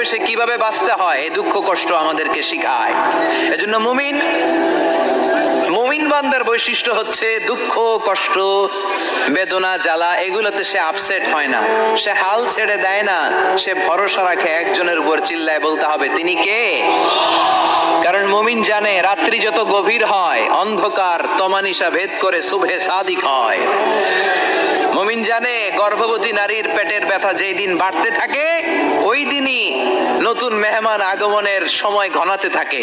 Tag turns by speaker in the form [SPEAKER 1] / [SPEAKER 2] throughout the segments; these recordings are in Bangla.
[SPEAKER 1] পরিবেশে কীভাবে বাঁচতে হয়? এই দুঃখ, কষ্ট আমাদেরকে শিখায়। এজন্য মুমিন মুমিন বান্দার বৈশিষ্ট্য হচ্ছে দুঃখ, কষ্ট, বেদনা, জ্বালা, এগুলোতে সে আপসেট হয় না। সে হাল ছেড়ে দেয় না। সে ভরসা রাখে একজনের উপর, চিল্লায় বলতে হবে, তিনি কে? কারণ মুমিন জানে, রাত্রি যত গভীর হয়, অন্ধকার তমানিসা ভেদ করে শুভে সাদিক হয়। মুমিন জানে গর্ভবতী নারীর পেটের ব্যথা যেই দিন বাড়তে থাকে, ওই দিনই নতুন মেহমান আগমনের সময় ঘনাতে থাকে।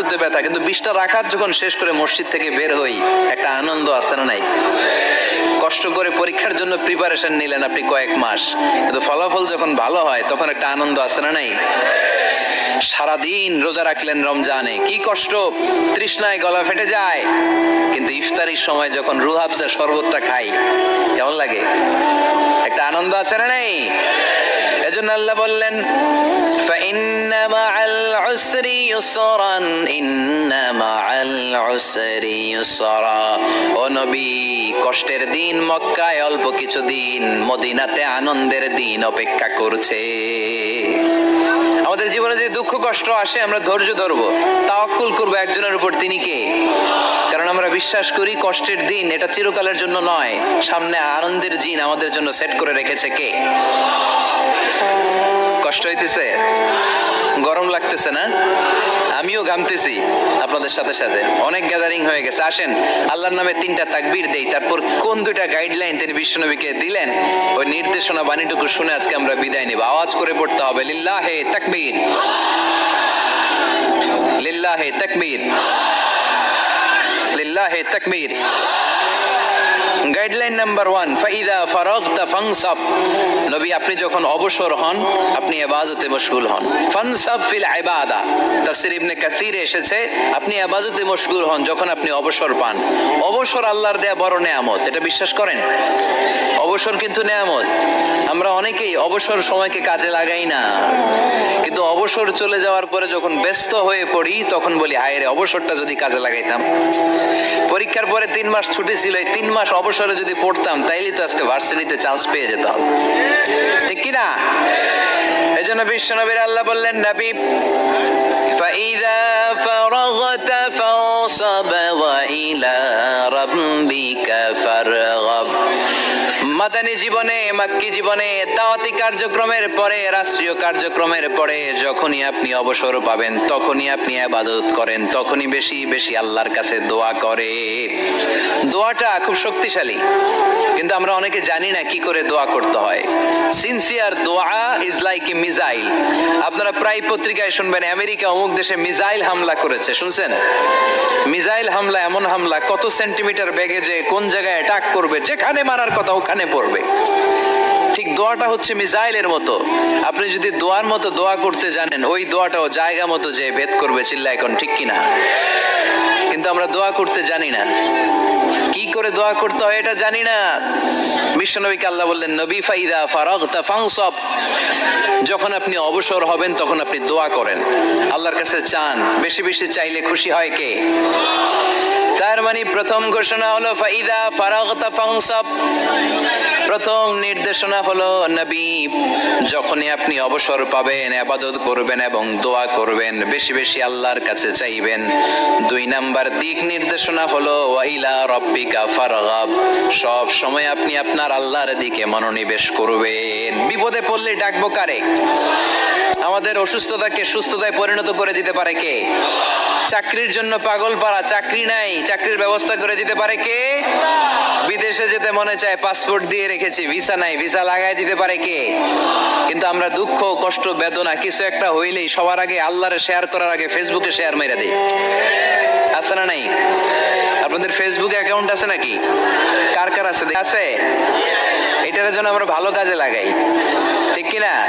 [SPEAKER 1] হাঁটুতে ব্যথা, কিন্তু বিশটা রাখাত যখন শেষ করে মসজিদ থেকে বের হই, একটা আনন্দ আছে না নাই? কষ্ট করে পরীক্ষার জন্য প্রিপারেশন নিলেন আপনি কয়েক মাস, কিন্তু ফলাফল যখন ভালো হয়, তখন একটা আনন্দ আছে না নাই? সারাদিন রোজা রাখলেন রমজানে, কি কষ্ট, তৃষ্ণায় গলা ফেটে যায়। কিন্তু ইফতারির সময় যখন রুহাবজা শরবতটা খাই, কেমন লাগে? একটা আনন্দ আছে না নাই? এজন্য আল্লাহ বললেন فإن مع العسر يسرا إن مع العسر يسرا ও নবী কষ্টের দিন মক্কায় অল্প কিছু দিন মদিনাতে আনন্দের দিন অপেক্ষা করছে আমাদের জীবনে যে দুঃখ কষ্ট আসে আমরা ধৈর্য ধরবো তাওয়াক্কুল করবো একজনের উপর তিনি কে কারণ আমরা বিশ্বাস করি কষ্টের দিন, এটা চিরকালের জন্য নয়। সামনে আনন্দের দিন আমাদের জন্য সেট করে রেখেছে কে? কষ্ট হইতেছে? গরম লাগতেছে না? আমিও গামতেছি আপনাদের সাথে সাথে। অনেক গ্যাদারিং হয়ে গেছে। আসেন, আল্লাহর নামে তিনটা তাকবীর দেই। তারপর কোন দুইটা গাইডলাইন তিনি বিশ্বনবীকে দিলেন, ওই নির্দেশনা বাণীটুকু শুনে আজকে আমরা বিদায় নিব। আওয়াজ করে পড়তে হবে, লিল্লাহে তাকবীর। লিল্লাহে তাকবীর। লিল্লাহে তাকবীর গাইডলাইন নাম্বার ওয়ান ফাইদা ফারাগতা ফানসাব নবী, আপনি যখন অবসর হন, আপনি ইবাদতে মশগুল হন। ফানসাব ফিল ইবাদা। তাফসীর ইবনে কাসিরে এসেছে, আপনি ইবাদতে মশগুল হন যখন আপনি অবসর পান। অবসর আল্লাহর দেয়া বড় নেয়ামত, এটা বিশ্বাস করেন? অবসর কিন্তু নেয়ামত আমরা অনেকেই অবসর সময়কে কাজে লাগাই না কিন্তু অবসর চলে যাওয়ার পরে যখন ব্যস্ত হয়ে পড়ি তখন বলি হায় রে অবসরটা যদি কাজে লাগাইতাম পরীক্ষার পরে তিন মাস ছুটি ছিল এই তিন মাস অবসরে যদি পড়তাম তাইলে তো আজকে ভার্সিটিতে চান্স পেয়ে যেতাম ঠিক কি না এই জন্য বিশ্বনবীর আল্লাহ বললেন নবী فإذا فرغت فانصب وإلى ربك فارغب মাদানী জীবনে, মাক্কি জীবনে, দাওয়াতি কার্যক্রমের পরে, রাষ্ট্রীয় কার্যক্রমের পরে যখনই আপনি অবসর পাবেন, তখনই আপনি আবাদত করেন, তখনই বেশি বেশি আল্লাহর কাছে দোয়া করে। দোয়াটা খুব শক্তিশালী। কিন্তু আমরা অনেকে জানি না কি করে দোয়া করতে হয়। সিনসিয়ার দোয়া ইজ লাইক এ মিসাইল আপনারা প্রায় পত্রিকায় শুনবেন, আমেরিকা অমুক দেশে মিসাইল হামলা করেছে, শুনছেন? মিসাইল হামলা, এমন হামলা, কত সেন্টিমিটার বেগে যে কোন জায়গায় অ্যাটাক করবে, যেখানে মারার কথা ওখানে পড়বে। ঠিক দোয়াটা হচ্ছে মিসাইলের মতো। আপনি যদি দোয়ার মতো দোয়া করতে জানেন, ওই দোয়াটাও জায়গা মতো যে ভেদ করবে চিল্লা এখন ঠিক কিনা? কিন্তু আমরা দোয়া করতে জানি না। কি করে দোয়া করতে হয় এটা জানি না। বিশ্বনবীকে আল্লাহ বললেন, নবী ফাইদা ফারাগতা ফাংসব যখন আপনি অবসর হবেন, তখন আপনি দোয়া করেন। আল্লাহর কাছে চান, বেশি বেশি চাইলে খুশি হয় কে? তার মানে প্রথম ঘোষণা হলো, ফাইদা ফারাগতা ফাংসাব প্রথম নির্দেশনা হলো, নবী, যখনই আপনি অবসর পাবেন, আবাদত করবেন এবং দোয়া করবেন, বেশি বেশি আল্লাহর কাছে চাইবেন। দুই নাম্বার দিক নির্দেশনা হলো ওয়াইলা রব্বিকা ফারগাব। সব সময় আপনি আপনার আল্লাহর দিকে মনোনিবেশ করবেন। বিপদে পড়লে ডাকবো কারে? আমাদের অসুস্থতাকে সুস্থতায় পরিণত করে দিতে পারে কে? চাকরির জন্য পাগল পাড়া, চাকরি নাই, চাকরির ব্যবস্থা করে দিতে পারে কে? বিদেশে যেতে মনে চায়, পাসপোর্ট দিয়ে রেখেছি, ভিসা নাই, ভিসা লাগাই দিতে পারে কে? কিন্তু আমরা দুঃখ, কষ্ট, বেদনা কিছু একটা হইলেই সবার আগে আল্লাহরে শেয়ার করার আগে ফেসবুকে শেয়ার মেরে দিই। আছে না নাই? আপনাদের ফেসবুকে অ্যাকাউন্ট আছে নাকি? কার কার আছে? আছে? এটার জন্য আমরা ভালো কাজে লাগাই। ঠিক কি না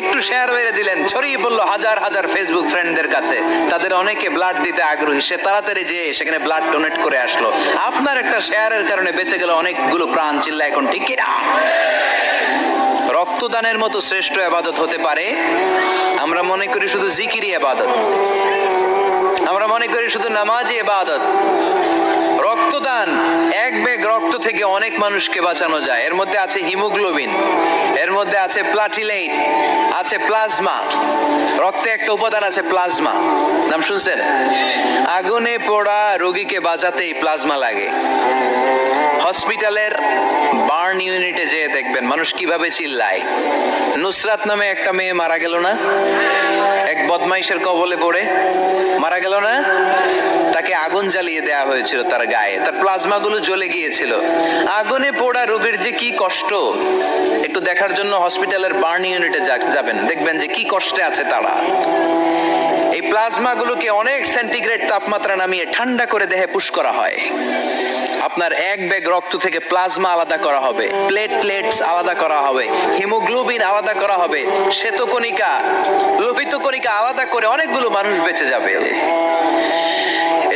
[SPEAKER 1] একটু শেয়ার মেরে দিলেন। ছড়িয়ে পড়ল হাজার হাজার ফেসবুক ফ্রেন্ডদের কাছে। তাদের অনেকে ব্লাড দিতে আগ্রহী। সে তাড়াতাড়ি যে সেখানে ব্লাড ডোনেট করে আসলো। আপনার একটা শেয়ারের কারণে বেঁচে গেল অনেকগুলো প্রাণ। চিল্লা এখন ঠিক কি না রক্তদানের মতো শ্রেষ্ঠ আবাদত হতে পারে। আমরা মনে করি শুধু জিকিরি আবাদত। আমরা মনে করি শুধু নামাজি আবাদত। রক্তদান। এক ব্যাগ রক্ত থেকে অনেক মানুষকে বাঁচানো যায়। এর মধ্যে আছে হিমোগ্লোবিন, এর মধ্যে আছে প্লাটিলেট আছে প্লাজমা। রক্তে একটা উপাদান আছে প্লাজমা। নাম শুনছেন? আগুনে পোড়া রোগীকে বাঁচাতে এই প্লাজমা লাগে। হসপিটালের বার্ন ইউনিটে যেয়ে দেখবেন মানুষ কীভাবে চিল্লায়। নুসরাত নামে একটা মেয়ে মারা গেল না? এক বদমাইশের কবলে পড়ে মারা গেল না? তাকে আগুন জ্বালিয়ে দেওয়া হয়েছিল তার গায়ে। তার প্লাজমা গুলো জ্বলে গিয়েছিল। আগুনে পোড়া রোগীর যে কি কষ্ট? একটু দেখার জন্য হসপিটালের বার্ন ইউনিটে যাবেন। দেখবেন যে কি কষ্টে আছে তারা। এই প্লাজমা গুলোকে অনেক সেন্টিগ্রেড তাপমাত্রা নামিয়ে ঠান্ডা করে দেহে পুশ করা হয়। আপনার এক ব্যাগ রক্ত থেকে প্লাজমা আলাদা করা হবে, প্লেটলেটস আলাদা করা হবে, হিমোগ্লোবিন আলাদা করা হবে, শ্বেতকণিকা লোহিত কণিকা আলাদা করে অনেকগুলো মানুষ বেঁচে যাবে।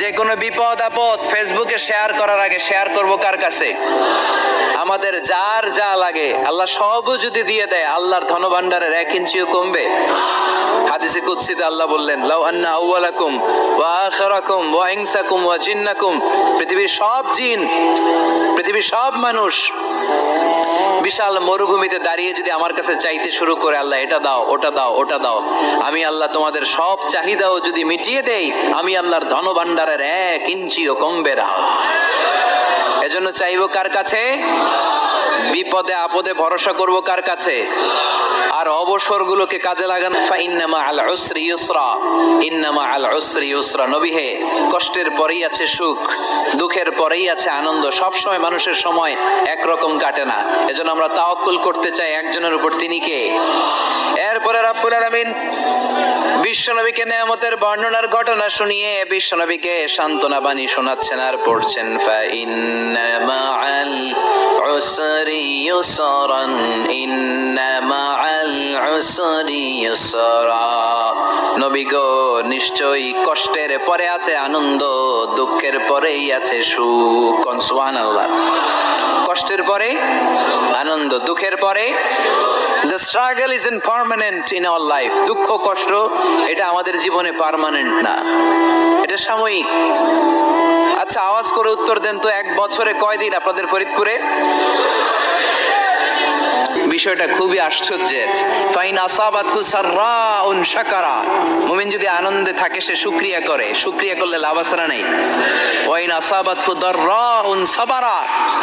[SPEAKER 1] যে কোনো বিপদ আপদ ফেসবুকে শেয়ার করার আগে শেয়ার করব কার কাছে? আমাদের যার যা লাগে, আল্লাহ সব যদি দিয়ে দেয়, আল্লাহর ধনভাণ্ডারের এক ইঞ্চিও কমবে। হাদিসে কুদসিতে আল্লাহ বললেন, লাউ আন্না আউওয়ালাকুম ওয়া আখিরাকুম ওয়া ইনসাকুম ওয়া জিন্নাকুম। পৃথিবীর সব জিন, পৃথিবীর সব মানুষ বিশাল মরুভূমিতে দাঁড়িয়ে যদি আমার কাছে চাইতে শুরু করে, আল্লাহ, এটা দাও, ওটা দাও ওটা দাও। আমি আল্লাহ তোমাদের সব চাহিদাও যদি মিটিয়ে দেই, আমি আল্লাহর ধনভাণ্ডারের এক ইঞ্চিও কমবে না। এজন্য চাইব কার কাছে? বিপদে, আপদে ভরসা করব কার কাছে? আর অবসরগুলোকে কাজে লাগানো ফাইন্নামা আল উসরি ইউসরা, ইন্নামা আল উসরি ইউসরা। নবী হে, কষ্টের পরেই আছে সুখ, দুঃখের পরেই আছে আনন্দ। সব সময় মানুষের সময় একরকম কাটে না। এজন্য আমরা তাওয়াক্কুল করতে চাই একজনের উপর, তিনি কে? এরপরে রাব্বুল আলামিন বিশ্বনবীকে নেয়ামতের বর্ণনার ঘটনা শুনিয়ে বিশ্বনবীকে সান্ত্বনা বাণী শোনাচ্ছেন আর পড়ছেন ফাইন্না মাআল উসরি يسرا, إن مع العسر يسرا. নবী গো, নিশ্চয়ই কষ্টের পরে আছে আনন্দ, দুঃখের পরেই আছে সুখ। আল্লাহ কষ্টের পরে, আনন্দ দুঃখের পরে the struggle is in permanent in our life দুঃখ, কষ্ট, এটা আমাদের জীবনে পারমানেন্ট না। এটা সাময়িক। আচ্ছা আওয়াজ করে উত্তর দেন তো, এক বছরে কয়দিন আপনাদের ফরিদপুরে? বিষয়টা খুবই আশ্চর্যের। ফাইন আসাবাতহু সাররাউন শাকারা। মুমিন যদি আনন্দে থাকে, সে শুকরিয়া করে। শুকরিয়া করলে লাভ না নেই? ওয়াইন আসাবাতহু দাররাউন সাবারা।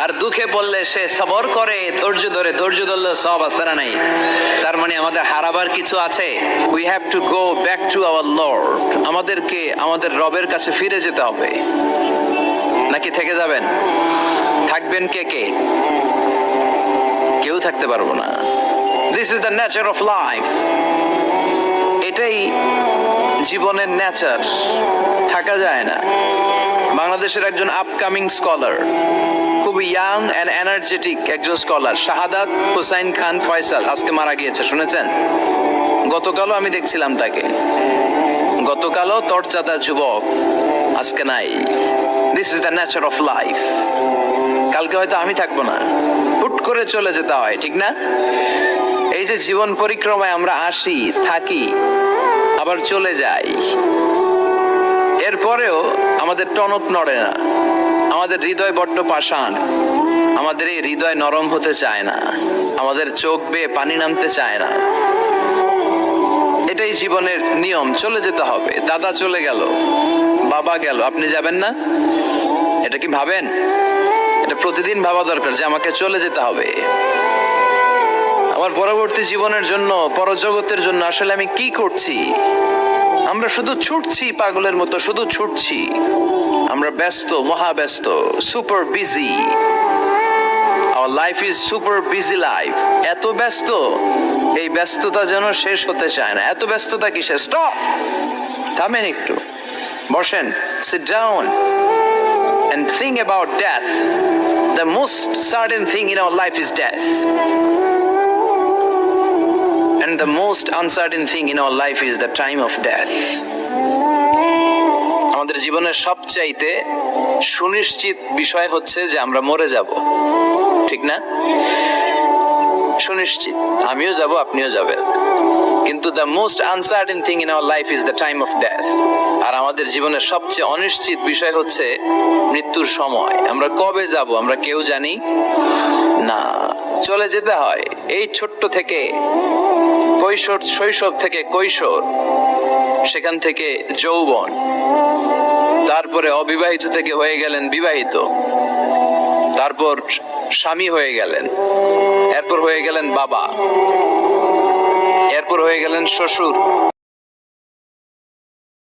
[SPEAKER 1] আর দুঃখে পড়লে সে সবর করে, ধৈর্য ধরে। ধৈর্য ধরলে সব না নেই? তার মানে আমাদের হারাবার কিছু আছে? We have to go back to our lord আমাদেরকে, আমাদের রবের কাছে ফিরে যেতে হবে। নাকি থেকে যাবেন? থাকবেন কে কে? কেউ থাকতে পারব না। This is the nature of life এটাই জীবনের নেচার থাকা যায় না। বাংলাদেশের একজন আপকামিং স্কলার খুব ইয়াং অ্যান্ড এনার্জেটিক একজন স্কলার শাহাদাত হুসাইন খান ফয়সাল, আজকে মারা গিয়েছে, শুনেছেন? গতকালও আমি দেখছিলাম তাকে। গতকালও তরচাদা যুবক, আজকে নাই। This is the nature of life কালকে হয়তো আমি থাকব না। করে চলে যেতে হয়, ঠিক না? এই যে জীবন পরিক্রমায় আমরা আসি, থাকি, আবার চলে যাই। এরপরেও আমাদের টনক নড়ে না, আমাদের হৃদয় বড্ড পাষাণ, আমাদের এই হৃদয় নরম হতে চায় না, আমাদের চোখ বেয়ে পানি নামতে চায় না। এটাই জীবনের নিয়ম, চলে যেতে হবে। দাদা চলে গেল, বাবা গেল, আপনি যাবেন না? এটা কি ভাবেন? প্রতিদিন ভাবা দরকার যে আমাকে চলে যেতে হবে। আমার পরবর্তী জীবনের জন্য, পরজগতের জন্য আসলে আমি কি করছি? আমরা শুধু ছুটছি পাগলের মতো, শুধু ছুটছি। আমরা ব্যস্ত মহা ব্যস্ত super busy our life is super busy life এত ব্যস্ত, এই ব্যস্ততা যেন শেষ হতে চায় না। এত ব্যস্ততা কিসে স্টপ থামেন একটু। বসেন sit down and think about death. The most certain thing in our life is death. And the most uncertain thing in our life is the time of death. আমাদের জীবনের সবচাইতে সুনিশ্চিত বিষয় হচ্ছে যে আমরা মরে যাব ঠিক না সুনিশ্চিত আমিও যাব আপনিও যাবেন কিন্তু the most uncertain thing in our life is the time of death আর আমাদের জীবনের সবচেয়ে অনিশ্চিত বিষয় হচ্ছে মৃত্যুর সময়। আমরা কবে যাব, আমরা কেউ জানি না। চলে যেতে হয়। এই ছোট্ট থেকে কৈশোর, শৈশব থেকে কৈশোর, সেখান থেকে যৌবন, তারপরে অবিবাহিত থেকে হয়ে গেলেন বিবাহিত, তারপর স্বামী হয়ে গেলেন, এরপর হয়ে গেলেন বাবা। এরপর হয়ে গেলেন শ্বশুর।